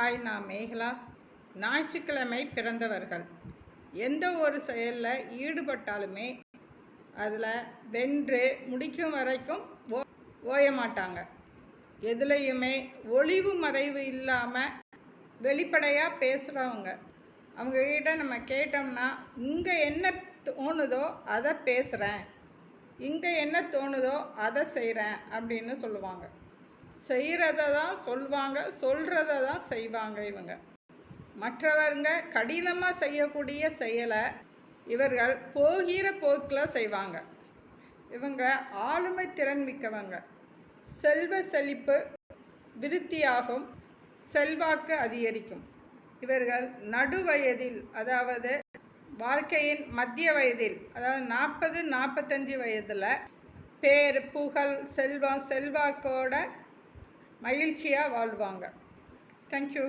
Hi நான் மேகலா ஞாயிற்றுக்கிழமை பிறந்தவர்கள். எந்த ஒரு செயலில் ஈடுபட்டாலுமே அதில் வென்று முடிக்கும் வரைக்கும் ஓ ஓய மாட்டாங்க. எதுலேயுமே ஒளிவு மறைவு இல்லாமல் வெளிப்படையாக பேசுகிறவங்க அவங்கக்கிட்ட நம்ம கேட்டோம்னா இங்கே என்ன தோணுதோ அதை பேசுகிறேன் இங்கே என்ன தோணுதோ அதை செய்கிறேன் அப்படின்னு சொல்லுவாங்க. செய்கிறத தான் சொல்லுவாங்க சொல்கிறத தான் செய்வாங்க இவங்க. மற்றவங்க கடினமாக செய்யக்கூடிய செயலை இவர்கள் போகிற போக்கில் செய்வாங்க. இவங்க ஆளுமை திறன் மிக்கவங்க. செல்வ செழிப்பு விருத்தியாகும் செல்வாக்கு அதிகரிக்கும். இவர்கள் நடுவயதில் அதாவது வாழ்க்கையின் மத்திய வயதில் அதாவது நாற்பது நாற்பத்தஞ்சு வயதில் பேர் புகழ் செல்வம் செல்வாக்கோட மகிழ்ச்சியாக வாழ்வாங்க. தேங்க்யூ